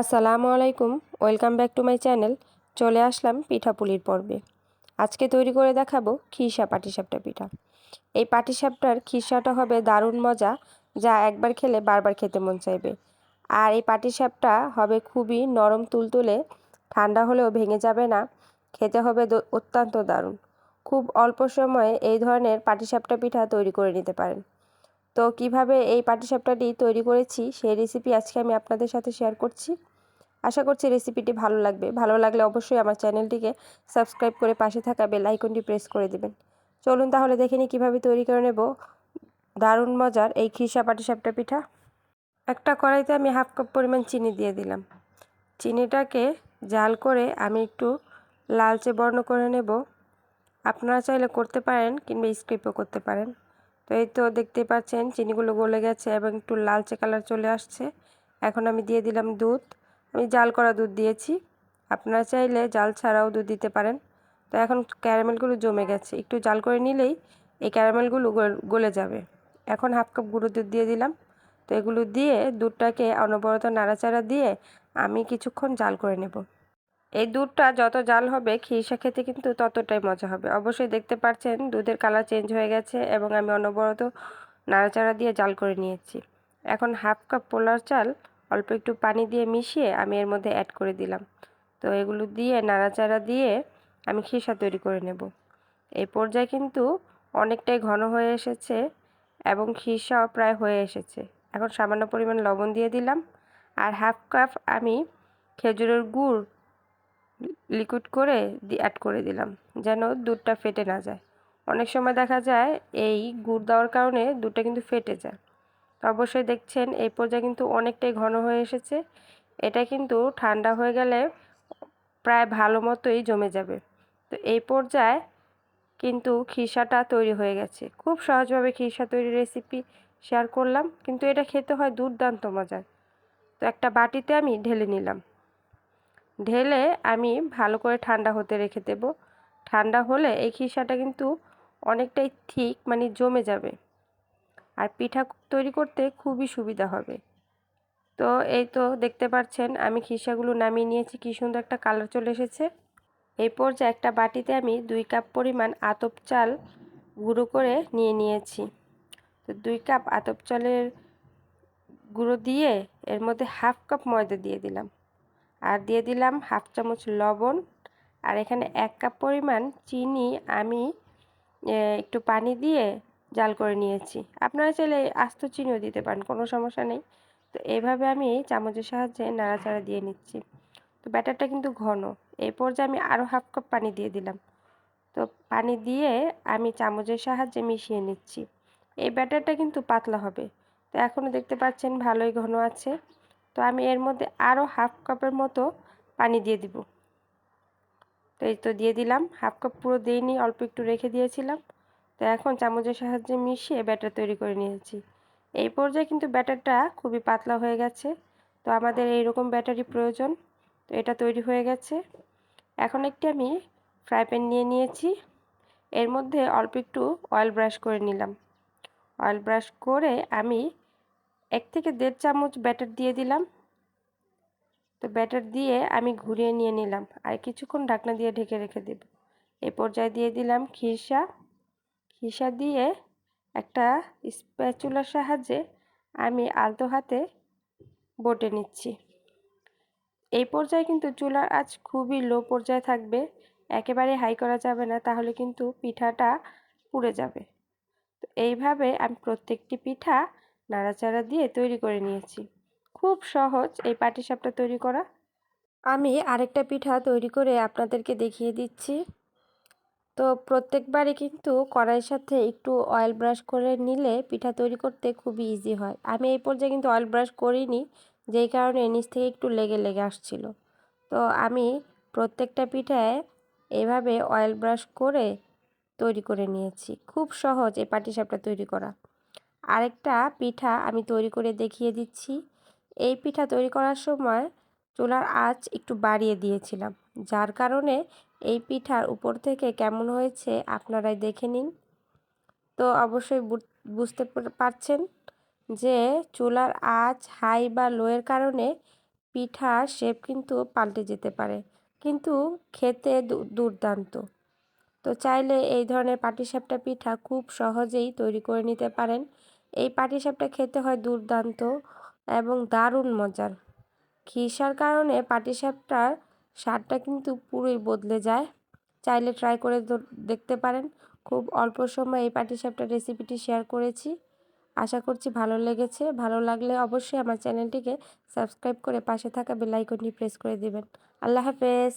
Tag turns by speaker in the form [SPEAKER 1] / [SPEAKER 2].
[SPEAKER 1] আসসালামু আলাইকুম, welcome back to my channel. চলে আসলাম পিঠাপুলির পর্বে। আজকে তৈরি করে দেখাবো খিসা পাটিসাপটা পিঠা। এই পাটিসাপটার খিসাটা হবে দারুণ মজা, যা একবার খেলে বারবার খেতে মন চাইবে। আর এই পাটিসাপটা হবে খুবই নরম তুলতুলে, ঠান্ডা হলেও ভেঙে যাবে না, খেতে হবে অত্যন্ত দারুণ। খুব অল্প সময়ে এই ধরনের পাটিসাপটা পিঠা তৈরি করে নিতে পারেন। তো কীভাবে এই পাটিসাপটাটি তৈরি করেছি সেই রেসিপি আজকে আমি আপনাদের সাথে শেয়ার করছি। আশা করছি রেসিপিটি ভালো লাগবে। ভালো লাগলে অবশ্যই আমার চ্যানেলটিকে সাবস্ক্রাইব করে পাশে থাকা বেল আইকনটি প্রেস করে দেবেন। চলুন তাহলে দেখে নিই কীভাবে তৈরি করে নেব। দারুণ মজার এই খিসা পাটিসাপটা পিঠা। একটা কড়াইতে আমি হাফ কাপ পরিমাণ চিনি দিয়ে দিলাম। চিনিটাকে জাল করে আমি একটু লালচে বর্ণ করে নেব। আপনারা চাইলে করতে পারেন কিংবা স্কিপও করতে পারেন। তো এই তো দেখতে পাচ্ছেন, চিনিগুলো গলে গেছে এবং একটু লালচে কালার চলে আসছে। এখন আমি দিয়ে দিলাম দুধ। আমি জাল করা দুধ দিয়েছি। আপনারা চাইলে জাল ছাড়াও দুধ দিতে পারেন। তো এখন ক্যারামেলগুলো জমে গেছে। একটু জাল করে নিলেই এই ক্যারামেলগুলো গলে যাবে। এখন হাফ কাপ গুঁড়ো দুধ দিয়ে দিলাম। তো এগুলো দিয়ে দুধটাকে অনবরত নাড়াচাড়া দিয়ে আমি কিছুক্ষণ জাল করে নেব। এই দুধটা যত জাল হবে খিরসা খেতে কিন্তু ততটাই মজা হবে। অবশ্যই দেখতে পাচ্ছেন দুধের কালার চেঞ্জ হয়ে গেছে এবং আমি অনবরত নাড়াচাড়া দিয়ে জাল করে নিয়েছি। এখন হাফ কাপ পোলার চাল, অল্প একটু পানি দিয়ে মিশিয়ে আমি এর মধ্যে অ্যাড করে দিলাম। তো এগুলো দিয়ে, নাড়াচাড়া দিয়ে আমি খিসা তৈরি করে নেব। এই পর্যায়ে কিন্তু অনেকটাই ঘন হয়ে এসেছে এবং খিসাও প্রায় হয়ে এসেছে। এখন সামান্য পরিমাণ লবণ দিয়ে দিলাম। আর হাফ কাপ আমি খেজুরের গুড় লিকুইড করে অ্যাড করে দিলাম, যেন দুধটা ফেটে না যায়। অনেক সময় দেখা যায় এই গুড় দেওয়ার কারণে দুধটা কিন্তু ফেটে যায়। অবশ্যই দেখছেন, এই পর্যায়ে কিন্তু অনেকটাই ঘন হয়ে এসেছে। এটা কিন্তু ঠান্ডা হয়ে গেলে প্রায় ভালো মতোই জমে যাবে। তো এই পর্যায়ে কিন্তু খিসাটা তৈরি হয়ে গেছে। খুব সহজভাবে খিসা তৈরি রেসিপি শেয়ার করলাম, কিন্তু এটা খেতে হয় দুর্দান্ত মজার। তো একটা বাটিতে আমি ঢেলে নিলাম। ঢেলে আমি ভালো করে ঠান্ডা হতে রেখে দেব। ঠান্ডা হলে এই খিসাটা কিন্তু অনেকটাই ঠিক মানে জমে যাবে। আর পিঠা তৈরি করতে খুবই সুবিধা হবে। তো এই তো দেখতে পাচ্ছেন আমি খিসাগুলো নামিয়ে নিয়েছি, কী সুন্দর একটা কালার চলে এসেছে। এই পর্যায়ে একটা বাটিতে আমি দুই কাপ পরিমাণ আতপ চাল গুঁড়ো করে নিয়ে নিয়েছি। তো দুই কাপ আতপ চালের গুঁড়ো দিয়ে এর মধ্যে হাফ কাপ ময়দা দিয়ে দিলাম। আর দিয়ে দিলাম হাফ চামচ লবণ। আর এখানে এক কাপ পরিমাণ চিনি আমি একটু পানি দিয়ে জাল করে নিয়েছি। আপনারা চাইলে আস্ত চিনিও দিতে পারেন, কোনো সমস্যা নেই। তো এইভাবে আমি চামচের সাহায্যে নাড়াচাড়া দিয়ে নিচ্ছি। তো ব্যাটারটা কিন্তু ঘন। এই পর্যায়ে আমি আরও হাফ কাপ পানি দিয়ে দিলাম। তো পানি দিয়ে আমি চামচের সাহায্যে মিশিয়ে নিচ্ছি। এই ব্যাটারটা কিন্তু পাতলা হবে। তো এখনও দেখতে পাচ্ছেন ভালোই ঘন আছে। তো আমি এর মধ্যে আরও হাফ কাপের মতো পানি দিয়ে দিব। তো এই তো দিয়ে দিলাম। হাফ কাপ পুরো দিইনি, অল্প একটু রেখে দিয়েছিলাম। তো এখন চামচের সাহায্যে মিশিয়ে ব্যাটার তৈরি করে নিয়েছি। এই পর্যায়ে কিন্তু ব্যাটারটা খুবই পাতলা হয়ে গেছে। তো আমাদের এইরকম ব্যাটারি প্রয়োজন। তো এটা তৈরি হয়ে গেছে। এখন একটি আমি ফ্রাই প্যান নিয়ে নিয়েছি। এর মধ্যে অল্প একটু অয়েল ব্রাশ করে নিলাম। অয়েল ব্রাশ করে আমি এক থেকে দেড় চামচ ব্যাটার দিয়ে দিলাম। তো ব্যাটার দিয়ে আমি ঘুরিয়ে নিয়ে নিলাম আর কিছুক্ষণ ঢাকনা দিয়ে ঢেকে রেখে দেব। এ পর্যায়ে দিয়ে দিলাম খিরসা। খিসা দিয়ে একটা স্প্যাচুলার সাহায্যে আমি আলতো হাতে বটে নিচ্ছি। এই পর্যায়ে কিন্তু চুলার আঁচ খুবই লো পর্যায়ে থাকবে। একেবারে হাই করা যাবে না, তাহলে কিন্তু পিঠাটা পুড়ে যাবে। তো এইভাবে আমি প্রত্যেকটি পিঠা নাড়াচাড়া দিয়ে তৈরি করে নিয়েছি। খুব সহজ এই পাটিসাপটা তৈরি করা। আমি আরেকটা পিঠা তৈরি করে আপনাদেরকে দেখিয়ে দিচ্ছি। তো প্রত্যেকবারই কিন্তু কড়াইয়ের সাথে একটু অয়েল ব্রাশ করে নিলে পিঠা তৈরি করতে খুবই ইজি হয়। আমি এই পর্যায়ে কিন্তু অয়েল ব্রাশ করিনি, যেই কারণে নিচ থেকে একটু লেগে লেগে আসছিল। তো আমি প্রত্যেকটা পিঠায় এভাবে অয়েল ব্রাশ করে তৈরি করে নিয়েছি। খুব সহজ এই পাটিসাপটা তৈরি করা। আরেকটা পিঠা আমি তৈরি করে দেখিয়ে দিচ্ছি। এই পিঠা তৈরি করার সময় চুলার আঁচ একটু বাড়িয়ে দিয়েছিলাম। যার কারণে এই পিঠার উপর থেকে কেমন হয়েছে আপনারাই দেখে নিন। তো অবশ্যই বুঝতে পারছেন যে চুলার আঁচ হাই বা লোয়ের কারণে পিঠা শেপ কিন্তু পাল্টে যেতে পারে, কিন্তু খেতে দুর্দান্ত। তো চাইলে এই ধরনের পাটিসাপটা পিঠা খুব সহজেই তৈরি করে নিতে পারেন। এই পাটিসাপটা খেতে হয় দুর্দান্ত এবং দারুণ মজার। খিসার কারণে পাটিসাপটার স্বাদটা কিন্তু পুরোই বদলে যায়। চাইলে ট্রাই করে দেখতে পারেন। খুব অল্প সময় এই পাটিসাপটার রেসিপিটি শেয়ার করেছি। আশা করছি ভালো লেগেছে। ভালো লাগলে অবশ্যই আমার চ্যানেলটিকে সাবস্ক্রাইব করে পাশে থাকা বেল আইকনটি প্রেস করে দিবেন। আল্লাহ হাফেজ!